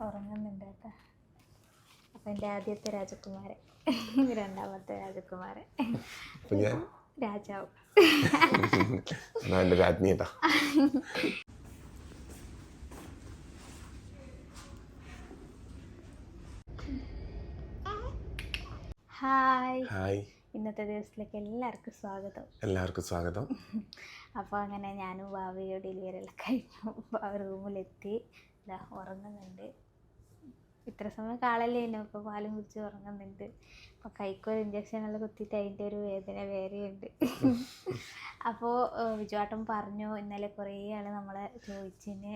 ഉറങ്ങുന്നുണ്ട് കേട്ടോ. അപ്പം എന്റെ ആദ്യത്തെ രാജകുമാരൻ രണ്ടാമത്തെ രാജകുമാരൻ. രാജാവ്. എന്റെ രാജ്ഞി കേട്ടാ. ഹായ്. ഹായ്. ഇന്നത്തെ ദിവസത്തിലേക്ക് എല്ലാവർക്കും സ്വാഗതം. എല്ലാവർക്കും സ്വാഗതം. അപ്പോൾ അങ്ങനെ ഞാനും ഭാവിയോ ഡെലിവറി എല്ലാം കഴിഞ്ഞു. റൂമിലെത്തി ഉറങ്ങുന്നുണ്ട്. ഇത്ര സമയം കാളല്ലേനു ഇപ്പോൾ പാലും കുടിച്ച് ഉറങ്ങുന്നുണ്ട് അപ്പോൾ കൈക്കൊരു ഇഞ്ചക്ഷനെല്ലാം കുത്തിയിട്ട് അതിന്റെ ഒരു വേദന വേറെയുണ്ട്. അപ്പോൾ വിജുവാട്ടം പറഞ്ഞു ഇന്നലെ കുറേ ആൾ നമ്മളെ ചോദിച്ചിന്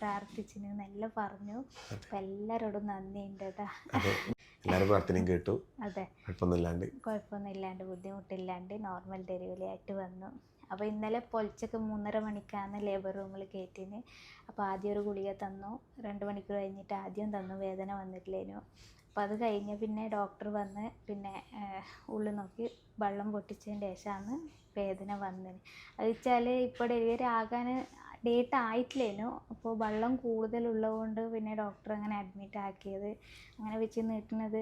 പ്രാർത്ഥിച്ചിന് നല്ല പറഞ്ഞു. അപ്പോൾ എല്ലാവരോടും നന്ദിയുണ്ട് കേട്ടോ എല്ലാവരും പ്രാർത്ഥനയും കേട്ടു. അതെ. കുഴപ്പമൊന്നുമില്ലാണ്ട്. കുഴപ്പമൊന്നും ഇല്ലാണ്ട് ബുദ്ധിമുട്ടില്ലാണ്ട് നോർമൽ ഡെലിവറി ആയിട്ട് വന്നു. അപ്പോൾ ഇന്നലെ പൊലിച്ചൊക്കെ മൂന്നര മണിക്കാണ് ലേബർ റൂമിൽ കയറ്റിന് അപ്പോൾ ആദ്യം ഒരു ഗുളിക തന്നു. രണ്ട് മണിക്കൂർ കഴിഞ്ഞിട്ട് ആദ്യം തന്നു. വേദന വന്നിട്ടില്ലേനു? അപ്പോൾ അത് കഴിഞ്ഞ് പിന്നെ ഡോക്ടർ വന്ന് പിന്നെ ഉള്ളിൽ നോക്കി വെള്ളം പൊട്ടിച്ചതിന് ശേഷമാണ് വേദന വന്നത്. അത് വെച്ചാൽ ഇപ്പോൾ ഡെലിവറി ആകാൻ ഡേറ്റ് ആയിട്ടില്ലേനു? അപ്പോൾ വെള്ളം കൂടുതലുള്ളതുകൊണ്ട് പിന്നെ ഡോക്ടർ അങ്ങനെ അഡ്മിറ്റ് ആക്കിയത്. അങ്ങനെ വെച്ച് നീട്ടുന്നത്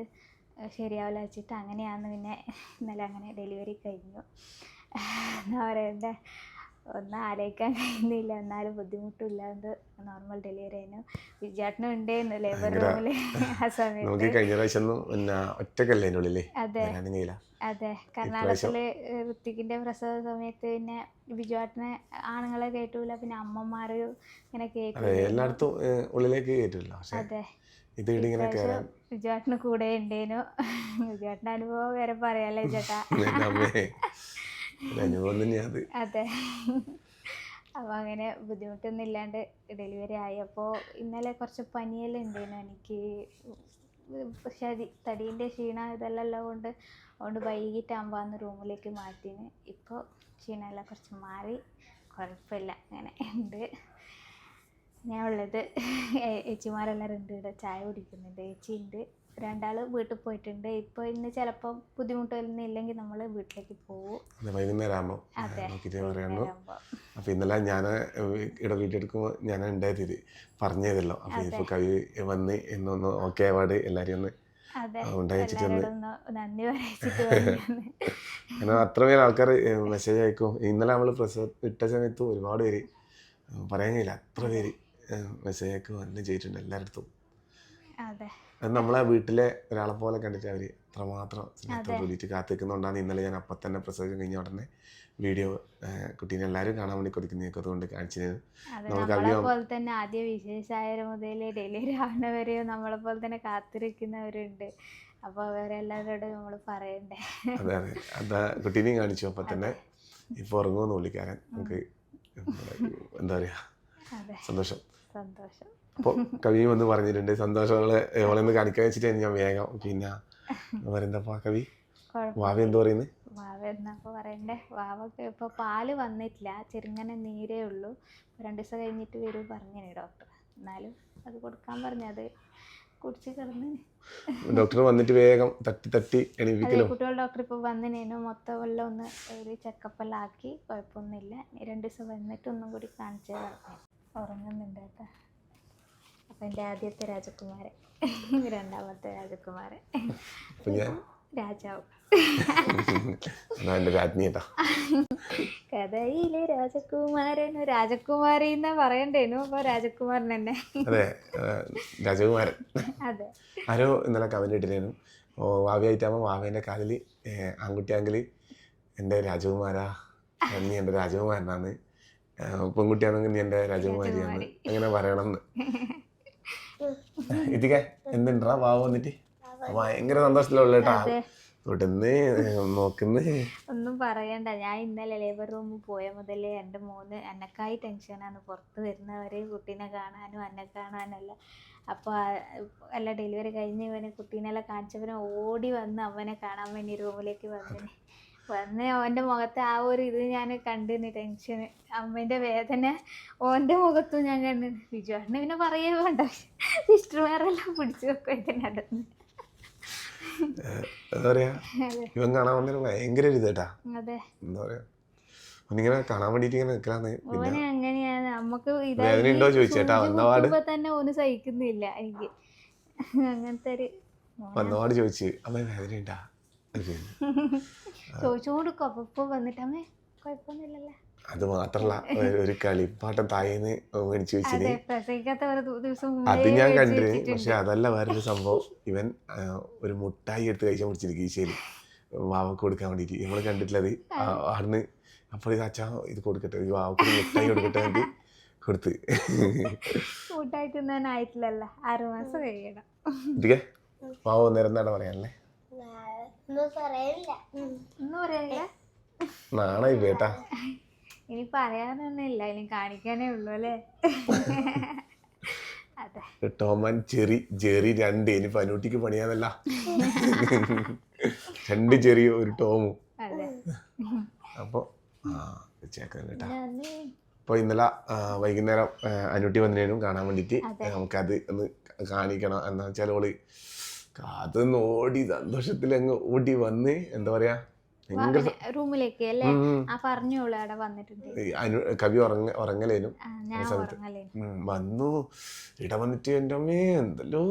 ശരിയാവില്ല വെച്ചിട്ട് അങ്ങനെയാണ് പിന്നെ ഇന്നലെ അങ്ങനെ ഡെലിവറി കഴിഞ്ഞു. എന്താ പറയണ്ടേ? ഒന്നും ആലോചിക്കാൻ കഴിയുന്നില്ല. എന്നാലും ബുദ്ധിമുട്ടില്ലാണ്ട് നോർമൽ ഡെലിവറി ആയിരുന്നു. വിജയാട്ടനും ഉണ്ടായിരുന്നു ലേബർ റൂമിൽ റൂമിൽ ആ നമുക്ക് സമയത്ത് കഴിഞ്ഞ പ്രാവശ്യം പിന്നെ ഒറ്റക്കല്ലേ അതെ. അതെ. കർണാടകത്തിൽ ഋത്തിക്കിന്റെ പ്രസവ സമയത്ത് പിന്നെ ബിജുവാട്ടിനെ ആണുങ്ങളെ കേട്ടൂല. പിന്നെ അമ്മമാര് ഇങ്ങനെ കേൾക്കും എല്ലായിടത്തും ഉള്ളിലേക്ക് കേട്ടില്ല അതെ. ഇത് ഇങ്ങനെ കൂടെ ഉണ്ടേനു. ബിജുവാട്ടിന്റെ അനുഭവം വേറെ പറയാല്ലേ ചേട്ടാ? അത്. അപ്പോൾ അങ്ങനെ ബുദ്ധിമുട്ടൊന്നും ഇല്ലാണ്ട് ഡെലിവറി ആയി. അപ്പോൾ ഇന്നലെ കുറച്ച് പനിയെല്ലാം ഉണ്ടായിരുന്നു. എനിക്ക് ശരി തടീന്റെ ക്ഷീണം ഇതെല്ലാം കൊണ്ട് അതുകൊണ്ട് വൈകിട്ടാകുമ്പോൾ അന്ന് റൂമിലേക്ക് മാറ്റിന് ഇപ്പോൾ ക്ഷീണമെല്ലാം കുറച്ച് മാറി. കുഴപ്പമില്ല. അങ്ങനെ ഉണ്ട്. ഞാൻ ഉള്ളത് ഏച്ചിമാരെല്ലാവരും ഉണ്ട് ഇവിടെ. ചായ കുടിക്കുന്നുണ്ട്. ഏച്ചി ഉണ്ട്. രണ്ടാൾ വീട്ടിൽ പോയിട്ടുണ്ട്. ഇപ്പൊ ഇന്ന് ചിലപ്പോ ബുദ്ധിമുട്ടൊന്നും ഇല്ലെങ്കിൽ നമ്മൾ വീട്ടിലേക്ക് പോകും വൈകുന്നേരം ആകുമ്പോൾ നോക്കിയിട്ട് വൈകുന്നേരമാകുമ്പോൾ അപ്പോൾ ഇന്നലെ ഞാൻ ഇവിടെ വീട്ടിലെടുക്കുമ്പോൾ ഞാൻ ഉണ്ടായത്. പറഞ്ഞതല്ലോ. അപ്പോൾ ഇപ്പോൾ കവി വന്ന് എന്നൊന്ന് ഓക്കെ ആവാട് എല്ലാവരും ഒന്ന് അതെ. ഉണ്ടായിച്ചിട്ട് ഒന്ന് നന്ദി പറയിച്ചിട്ട് വന്നതാണ്. അത്രമേൽ ആൾക്കാർ മെസ്സേജ് അയക്കും. ഇന്നലെ നമ്മൾ പ്രസവ ഇട്ട സമയത്ത് ഒരുപാട് പേര് പറയാൻ കഴിയില്ല. അത്ര പേര് മെസ്സേജ് അയക്കും. എന്നെ ചെയ്തിട്ടുണ്ട് എല്ലായിടത്തും നമ്മളെ വീട്ടിലെ ഒരാളെ പോലെ കണ്ടിട്ട് അവർ അത്രമാത്രം സ്നേഹത്തോട് കൂടിയിട്ട് കാത്തിരിക്കുന്നതുകൊണ്ടാണ് ഇന്നലെ ഞാൻ അപ്പം തന്നെ പ്രസവം കഴിഞ്ഞ ഉടനെ വീഡിയോ കുട്ടീനെ എല്ലാവരും കാണാൻ വേണ്ടി കൊടുക്കുന്ന അതുകൊണ്ട് കാണിച്ചത് നമ്മളെ തന്നെ ആദ്യ വിശേഷായ മുതൽ ഡെലിവറി ആവുന്നവരെയും നമ്മളെ പോലെ തന്നെ കാത്തിരിക്കുന്നവരുണ്ട്. അപ്പോൾ അവരെല്ലാവരോടും നമ്മൾ പറയണ്ടേ? അതെ അതെ. അതാ കുട്ടീനെയും കാണിച്ചു അപ്പം തന്നെ ഇപ്പോൾ ഉറങ്ങുമെന്ന് വിളിക്കാരൻ. നമുക്ക് എന്താ പറയുക സന്തോഷം. സന്തോഷം. അപ്പോൾ കവി വന്ന് പറഞ്ഞിട്ടുണ്ട് സന്തോഷങ്ങളെ ഓളെന്ന് കാണിക്കാൻ വെച്ചിട്ട് ഞാൻ വേഗം പിന്നെ പറയുന്നപ്പാ കവി? വാവ എന്ത് പറയുന്നത് വാവ എന്നപ്പോൾ പറയണ്ടേ? വാവക്ക് ഇപ്പോൾ പാൽ വന്നിട്ടില്ല ചെറുങ്ങനെ നീരേ ഉള്ളൂ. രണ്ട് ദിവസം കഴിഞ്ഞിട്ട് വരും പറഞ്ഞേ ഡോക്ടർ. എന്നാലും അത് കൊടുക്കാൻ പറഞ്ഞു അത് കുടിച്ച് കിടന്ന്. ഡോക്ടർ വന്നിട്ട് വേഗം തട്ടി തട്ടി എണീപ്പിക്കലോ? കുട്ടികൾ ഡോക്ടർ ഇപ്പോൾ വന്നിനു മൊത്തം എല്ലാം ഒന്ന് ഒരു ചെക്കപ്പ് എല്ലാം ആക്കി കുഴപ്പമൊന്നുമില്ല. രണ്ടു രണ്ട് ദിവസം വന്നിട്ട് ഒന്നും കൂടി കാണിച്ചേ പറഞ്ഞു ഉറങ്ങുന്നുണ്ട് കേട്ടോ. അപ്പം എന്റെ ആദ്യത്തെ രാജകുമാരൻ. രണ്ടാമത്തെ രാജകുമാരൻ. രാജാവ്. കഥയിലെ രാജകുമാരൻ രാജകുമാരി എന്നാ പറയണ്ടേനു അപ്പൊ രാജകുമാരൻ തന്നെ. അതെ രാജകുമാരൻ. അതെ. ആരോ ഇന്നലെ കമന്റ് ഇട്ടിരുന്നു. ഓ വാവിയായിട്ടാകുമ്പോൾ വാവേന്റെ കാലിൽ ആൺകുട്ടിയാണെങ്കിൽ എന്റെ രാജകുമാരാ നീ എന്റെ രാജകുമാരനാണ് ഏഹ് പെൺകുട്ടിയാണെങ്കിൽ നീ എന്റെ രാജകുമാരിയാണ് അങ്ങനെ പറയണം ഇതിക്കെ എന്തുണ്ടാ വാവ് വന്നിട്ട്? ഭയങ്കര സന്തോഷത്തിലുള്ള കേട്ടാ ഒന്നും പറയണ്ട. ഞാൻ ഇന്നലെ ലേബർ റൂമിൽ പോയ മുതലേ എന്റെ മോന് എന്നെക്കായി ടെൻഷനാണ് പുറത്ത് വരുന്നവരെ കുട്ടീനെ കാണാനും എന്നെ കാണാനല്ല അപ്പോൾ അല്ല ഡെലിവറി കഴിഞ്ഞ് ഇവനെ കുട്ടീനെല്ലാം കാണിച്ചവനെ ഓടി വന്ന് അവനെ കാണാൻ വേണ്ടി റൂമിലേക്ക് വന്നിന് വന്ന് ഓന്റെ മുഖത്ത് ആ ഒരു ഇത് ഞാൻ കണ്ടിന് ടെൻഷന് അമ്മേന്റെ വേദന ഓന്റെ മുഖത്തും ഞാൻ കണ്ടിന് ബിജുവാട്ടിന് പിന്നെ പറയേ വേണ്ട. സിസ്റ്റർമാരെല്ലാം പിടിച്ചു വെക്കും ഇതിനകത്ത് എന്താ പറയാ? ഇവൻ കാണാൻ വന്നൊരു ഭയങ്കര ഒരു ഇതേട്ടാ. അതെ. എന്താ പറയാ? ഒന്നിങ്ങനെ കാണാൻ വേണ്ടിട്ട് ഇങ്ങനെ നിൽക്കലാന്ന് പിന്നെ ഓന് അങ്ങനെയാ നമുക്ക് വേദന ഉണ്ടോ ചോദിച്ചേട്ടാ, വന്നപാട്? തന്നെ ഓന് സഹിക്കുന്നില്ല എനിക്ക്. അങ്ങനത്തെ ഒരു വന്നപാട് ചോദിച്ച് അമ്മ വേദന ഉണ്ടാ അപ്പൊ ഇപ്പൊ കുഴപ്പമൊന്നുമില്ലല്ലേ? അത് മാത്രല്ല ഒരു- കളിപ്പാട്ടം തായേന്ന് മേടിച്ചു വെച്ചിന്. അതെ ഞാൻ കണ്ടിന്. പക്ഷെ അതല്ല വേറൊരു സംഭവം. ഇവൻ ഒരു മുട്ടായി എടുത്ത് കഴിച്ചാൽ മുടിച്ചിരിക്കും ശരി വാവക്ക് കൊടുക്കാൻ വേണ്ടിട്ട് നമ്മൾ കണ്ടിട്ടുള്ളത് അവിടുന്ന് അപ്പോൾ ഇത് അച്ഛാ ഇത് കൊടുക്കട്ടെ. ഈ വാവക്ക് മുട്ടായി കൊടുക്കട്ടെ വേണ്ടി കൊടുത്ത്. മുട്ടായി തിന്നാനായിട്ടില്ലല്ലോ. ആറുമാസം കഴിയണം. വാവ നേരം എന്താണ് പറയാനല്ലേ ഒന്നും പറയില്ല ഒന്നും പറയാനില്ല നാണായി പേട്ടാ ഇനി പറയാനൊന്നുമില്ല. ഇനി കാണിക്കാനേ ഉള്ളൂ അല്ലേ? അതെ. ടോം ആൻഡ് ചെറി ജെറി രണ്ട്. ഇനി പനൂട്ടിക്ക് പണിയാന്നല്ല. രണ്ട് ചെറിയ ഒരു ടോമും. അതെ. അപ്പോൾ ആ വെച്ചേക്കാം കേട്ടാ. അപ്പോൾ ഇന്നലെ വൈകുന്നേരം അനുട്ടി വന്നതിനും കാണാൻ വേണ്ടിയിട്ട്. അതെ. നമുക്കത് ഒന്ന് കാണിക്കണം. എന്താ വെച്ചാൽ ഓൾ കാത്തുനിന്ന് ഓടി സന്തോഷത്തിൽ അങ്ങ് ഓടി വന്ന് എന്താ പറയാ റൂമിലേക്ക് അല്ലേ? ആ പറഞ്ഞോളൂ അവിടെ വന്നിട്ടുണ്ട്. കവി ഉറങ്ങ ഉറങ്ങലേനും. ഞാൻ ഉറങ്ങലേ വന്നു. ഇട വന്നിട്ട് എന്റെ അമ്മേ എന്തല്ലോ?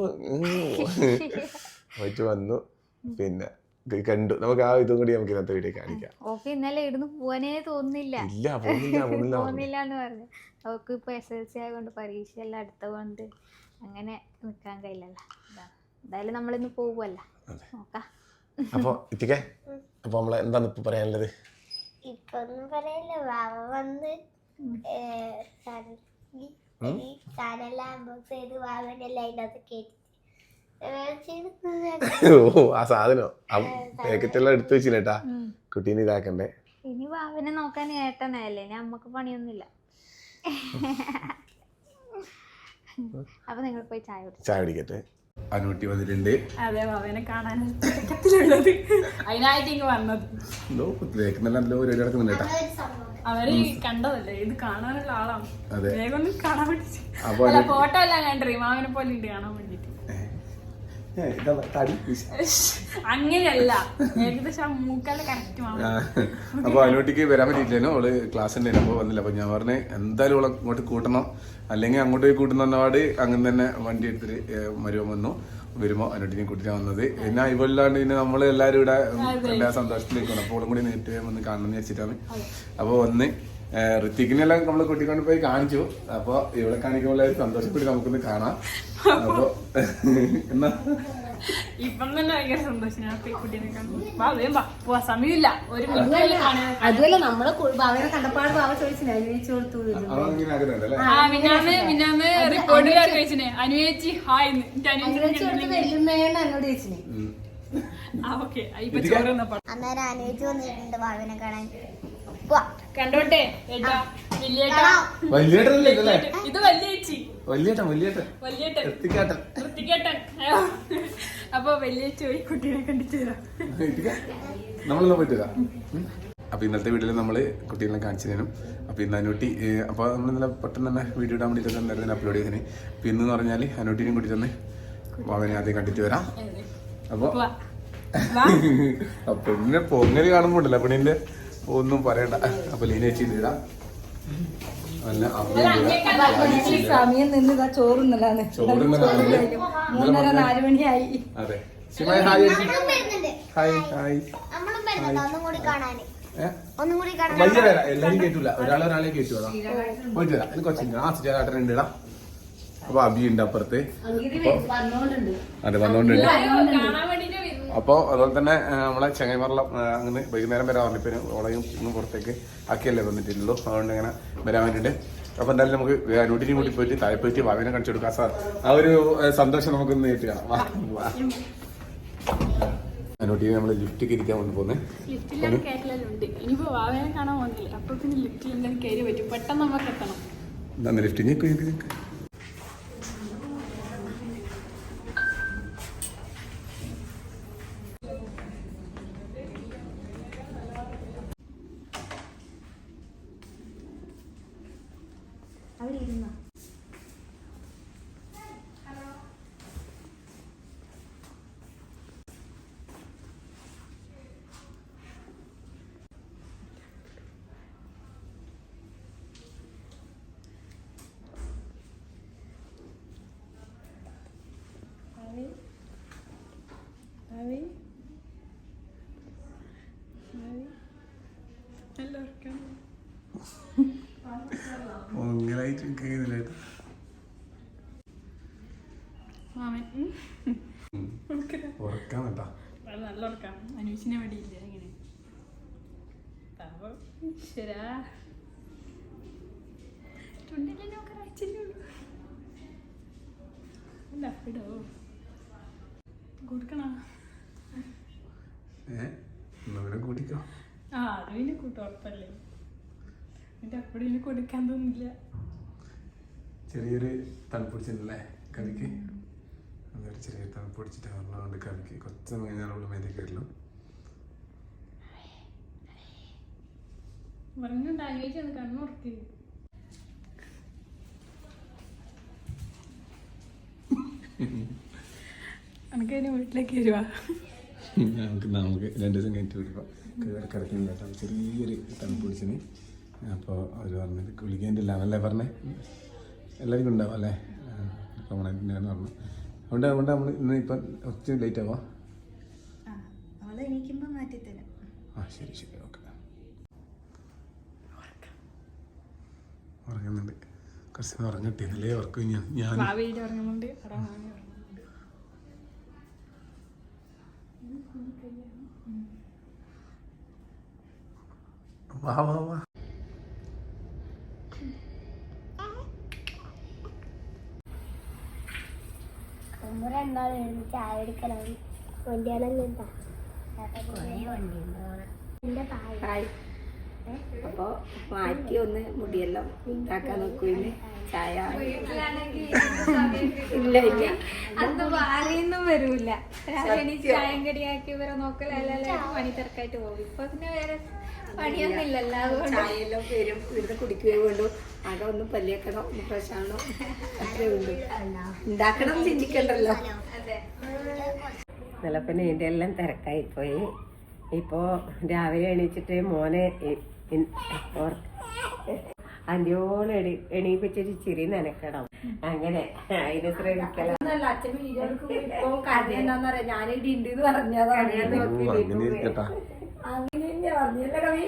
പോയിട്ട് വന്നു. പിന്നെ കണ്ടു. നമുക്ക് ആ ഇതും കൂടി നമുക്ക് ഇന്നത്തെ വീഡിയോ കാണിക്കാം. ഓക്കെ ഇന്നലെ ഇവിടുന്ന് പോവാനേ തോന്നില്ല ഇല്ല പോകുന്നില്ല പോകുന്നില്ല. എന്ന് പറഞ്ഞു. അവൾക്ക് ഇപ്പൊ എസ് എൽ സി ആയതുകൊണ്ട് പരീക്ഷ എല്ലാം അടുത്തതുകൊണ്ട് അങ്ങനെ നിക്കാൻ കഴിയില്ലല്ലോ. എന്തായാലും നമ്മളിന്ന് അതെ. നോക്കാം. അപ്പൊ ഇത്തിക്കെ അപ്പൊ നമ്മളെ എന്താണ് ഇപ്പൊ പറയാനുള്ളത്? ഇപ്പൊ ഒന്നും പറയല്ല വാവ വന്ന് ഉം. സാധനെല്ലാം അൺബോക്സ് ചെയ്ത് വാവന്റെ എല്ലാം അതിനകത്ത് കയറ്റി ഓ ആ സാധനം. ആ പാക്കറ്റ് എല്ലാം എടുത്തു വെച്ചില്ലേട്ടാ ഉം. കുട്ടീനെ ഇതാക്കണ്ടേ? ഇനി വാവനെ നോക്കാൻ ഏട്ടനല്ലേ ഇനി അമ്മയ്ക്ക് പണിയൊന്നുമില്ല. അപ്പൊ നിങ്ങൾ പോയി ചായ കുടിച്ചു. ചായ പിടിക്കട്ടെ അനുട്ടി വന്നിട്ടുണ്ട് അതെ അവനെ കാണാൻ തിരക്കത്തിലുള്ളത് അതിനായിട്ട് ഇങ്ങ് വന്നത്. എന്തോ കേൾക്കുന്നില്ലല്ലോ ഒരു അവർ കണ്ടതല്ലേ? ഇത് കാണാനുള്ള ആളാണ്. അതെ. വേഗം ഒന്ന് കാണാൻ വേണ്ടി. ഫോട്ടോ എല്ലാം കണ്ടേ മാമനെ പോലെ ഉണ്ട് കാണാൻ വേണ്ടിട്ട് അങ്ങനെയല്ല. ഏകദേശം ആ മൂക്കാൽ കറക്റ്റ് മാമ ആ, അപ്പൊ അതിനോട്ടേക്ക് വരാൻ പറ്റിയിട്ടില്ല അവൾ ക്ലാസ് ഉണ്ടായിരുന്നു അപ്പൊ വന്നില്ല. അപ്പൊ ഞാൻ പറഞ്ഞ എന്തായാലും അവളെ ഇങ്ങോട്ട് കൂട്ടണം. അല്ലെങ്കിൽ അങ്ങോട്ട് പോയി കൂട്ടുന്ന പാട് അങ്ങനെ തന്നെ വണ്ടി എടുത്തിട്ട് മരുവൻ വന്നു. വരുമ്പോ അനുട്ടിനെ കൂട്ടിട്ടാ വന്നത്. പിന്നെ ഇവല്ലാണ്ട് പിന്നെ നമ്മളെല്ലാരും ഇവിടെ എല്ലാ സന്തോഷത്തിലേക്കാണ് അപ്പോൾ അവളും കൂടി നേരിട്ട് വന്ന് കാണണം എന്ന് വെച്ചിട്ടാണ് അപ്പൊ വന്ന് ഋത്തിക്കിനെല്ലാം നമ്മൾ കൂട്ടിക്കൊണ്ട് പോയി കാണിച്ചു. അപ്പൊ ഇവിടെ കാണിക്കുമ്പോൾ സന്തോഷപ്പെട്ട് നമുക്കൊന്ന് കാണാം. അപ്പൊ എന്നാ? ഇപ്പം തന്നെ ഭയങ്കര സന്തോഷം. സമയമില്ല. ഒരു അതുമല്ല നമ്മളെ അവനെ കണ്ടപ്പാട് ബാബ കൊടുത്തു ആ ചോദിച്ചിനെ അനുവേച്ചി ഹായ് അനുവേച്ചി കൊടുത്ത് എന്നോട് ചോദിച്ചിനെ. ഓക്കെ. അന്നേരം അനുവദിച്ച് വന്നിട്ടുണ്ട് ഭാവിനെ കാണാൻ. കണ്ടോട്ടെ? ഏട്ടാ വലിയേട്ടാ. വലിയേട്ടനല്ലേ ഇതല്ലേ ഇത് വലിയേട്ടൻ വലിയേട്ടൻ. വലിയേട്ടൻ. അപ്പൊ വലിയ ചോയി കുട്ടീനെ കണ്ടിട്ട് തരാം നമ്മളെല്ലാം പോയിട്ട് വരാം. അപ്പോൾ ഇന്നത്തെ വീഡിയോയിൽ നമ്മൾ കുട്ടികളെ കാണിച്ചു തരും. അപ്പൊ ഇന്ന് അനുട്ടി അപ്പൊ നമ്മൾ ഇന്നലെ പെട്ടെന്ന് തന്നെ വീഡിയോ ഇടാൻ വേണ്ടിയിട്ട് തന്നെ അപ്ലോഡ് ചെയ്തതിന്. അപ്പൊ ഇന്ന് പറഞ്ഞാൽ അനുട്ടീനെയും കൂട്ടി തന്നെ അവനെ ആദ്യം കണ്ടിട്ട് വരാം. അപ്പൊ വാ. വാ. അപ്പൊ പിന്നെ പൊങ്ങൽ കാണുമ്പോണ്ടല്ലോ പെണ്ണിന്റെ. ഒന്നും പറയണ്ട. അപ്പൊ ലീനേച്ചി ഇടാം. നല്ല അമ്മയും ഇടാം. സമയം നിന്ന് ഇതാ ചോറുന്നല്ലാന്ന് ചോറുന്നതാണ്. മൂന്നര നാല് മണിയായി. അതെ. ഹായ് ഹായ് ഹായ് വലിയ പേരാ എല്ലാരും കേട്ടില്ല ഒരാളെ ഒരാളെ കേട്ടു പോയിട്ട് വരാം. ആ സുജാട്ടൻ ഉണ്ട് ഇടാം. അപ്പൊ അബി ഉണ്ട് അപ്പുറത്ത്. അതെ വന്നോണ്ടുണ്ട്. അപ്പോൾ അതുപോലെ തന്നെ നമ്മളെ ചങ്ങൈമറളം അങ്ങനെ വൈകുന്നേരം വരാൻ പറഞ്ഞു പിന്നെ ഓളയും ഇന്ന് പുറത്തേക്ക് ആക്കിയല്ലേ വന്നിട്ടില്ലല്ലോ അതുകൊണ്ട് ഇങ്ങനെ വരാൻ വേണ്ടിയിട്ട്. അപ്പോൾ എന്തായാലും നമുക്ക് നൂറ്റിനും കൂടി പോയിട്ട് താഴെ പോയിട്ട് വാവിനെ കാണിച്ചു കൊടുക്കാം. സാർ ആ ഒരു സന്തോഷം നമുക്ക് നേരിട്ട് കാണാം. അനൂട്ടിനെ നമ്മൾ ലിഫ്റ്റിക്ക് ഇരിക്കാൻ കൊണ്ട് പോകുന്നത് ലിഫ്റ്റിലാണ് കയറ്റലെല്ലാം ഉണ്ട് ഇനിയിപ്പോ വാവനെ കാണാൻ പോകുന്നില്ല അപ്പൊ പിന്നെ ലിഫ്റ്റിൽ എന്തായാലും കയറി പറ്റും പെട്ടെന്ന് നമുക്ക് എത്തണം എന്താ ലിഫ്റ്റ് ഞെക്ക് ഞെക്ക് ഞെക്ക് അവരിരുന്നോ ആവി ആവി നല്ല ഉറക്കം ഉറക്കാൻ കേട്ടാ നല്ല ഉറക്കാം. വേണ്ടിയില്ല ഇങ്ങനെ. അല്ല ഇടോ കൊടുക്കണോ? ഏ? എന്നാ കൂട്ടിക്കോ ആ അത് പിന്നെ കൂട്ടുറപ്പല്ലേ എന്നിട്ട് അപ്പടി കൊടുക്കാൻ തോന്നില്ല. ചെറിയൊരു തണുപ്പ് പിടിച്ചിട്ടുണ്ടല്ലേ കറിക്ക് അതൊരു ചെറിയ തണുപ്പ് പിടിച്ചിട്ട് വെള്ളം കൊണ്ട് കറിക്ക് കുറച്ച് സമയം കഴിഞ്ഞാൽ ഉള്ള മേലെ കയറില്ലോ പറഞ്ഞുകൊണ്ട് ആലോചിച്ചത് കണ്ണുറക്കി എനിക്ക് അതിന് വീട്ടിലേക്ക് വരുവാ? നമുക്ക് നമുക്ക് രണ്ട് ദിവസം കഴിഞ്ഞിട്ട് വിളിക്കാം. കിടക്കുന്നില്ല കേട്ടോ. ചെറിയൊരു തണുപ്പ് പിടിച്ചിന്. അപ്പോൾ അവർ പറഞ്ഞത് കുളിക്കേണ്ടില്ല എന്നല്ലേ പറഞ്ഞേ? എല്ലാവർക്കും ഉണ്ടാവും അല്ലേ? കോമണായിട്ടാണ് പറഞ്ഞു അതുകൊണ്ട് അതുകൊണ്ട് നമ്മൾ ഇന്ന് ഇപ്പം ഒത്തിരി ലേറ്റ് ആവാം? ആ ശരി ശരി ഓക്കെ. ഉറങ്ങുന്നുണ്ട്. കുറച്ച് ഉറങ്ങട്ടെ എന്നല്ലേ ഉറക്കും ഞാൻ ഞാൻ വാ വാ വാ. നമ്മൾ രണ്ടാളും എഴുതി ചായ എടുക്കലാണ് വണ്ടിയാണെന്ന് എന്താ? എന്റെ താഴെ അപ്പൊ മാറ്റി ഒന്ന് മുടിയെല്ലാം ഇതാക്കാൻ നോക്കൂ ചായ. ഇല്ല ഇല്ല. അന്ന് വാരിയൊന്നും വരൂല. രാവിലെ ചായം കടിയാക്കി ഇവരെ നോക്കലല്ലേ? പണി തിരക്കായിട്ട് പോകും. ഇപ്പൊ പിന്നെ വേറെ പണിയൊന്നുമില്ലല്ലോ ചായയെല്ലാം വരും ഇവിടുന്ന് കുടിക്കുകയും വേണ്ടു ആകെ ഒന്ന് പല്ലിയേക്കണം ഒന്ന് പ്രശ്നമാണോ? അത്രേ ഉള്ളൂ. ഉണ്ടാക്കണം ചിന്തിക്കണ്ടല്ലോ. ഇന്നലെ പിന്നെ ഇതിന്റെ എല്ലാം തിരക്കായിപ്പോയി. ഇപ്പോൾ രാവിലെ എണീച്ചിട്ട് മോനെ ഇൻ- എണി എണീപ്പിച്ചിട്ട് ചിരി നനക്കണം അങ്ങനെ അതിന് ശ്രമിക്കണം അച്ഛൻ വീഡിയോ ഇപ്പൊ കഥ എന്താന്ന് പറയാ. ഞാനിവിടെ ഉണ്ട് ഇരിക്കട്ടാ. അങ്ങനെ പറഞ്ഞല്ലേ കവി.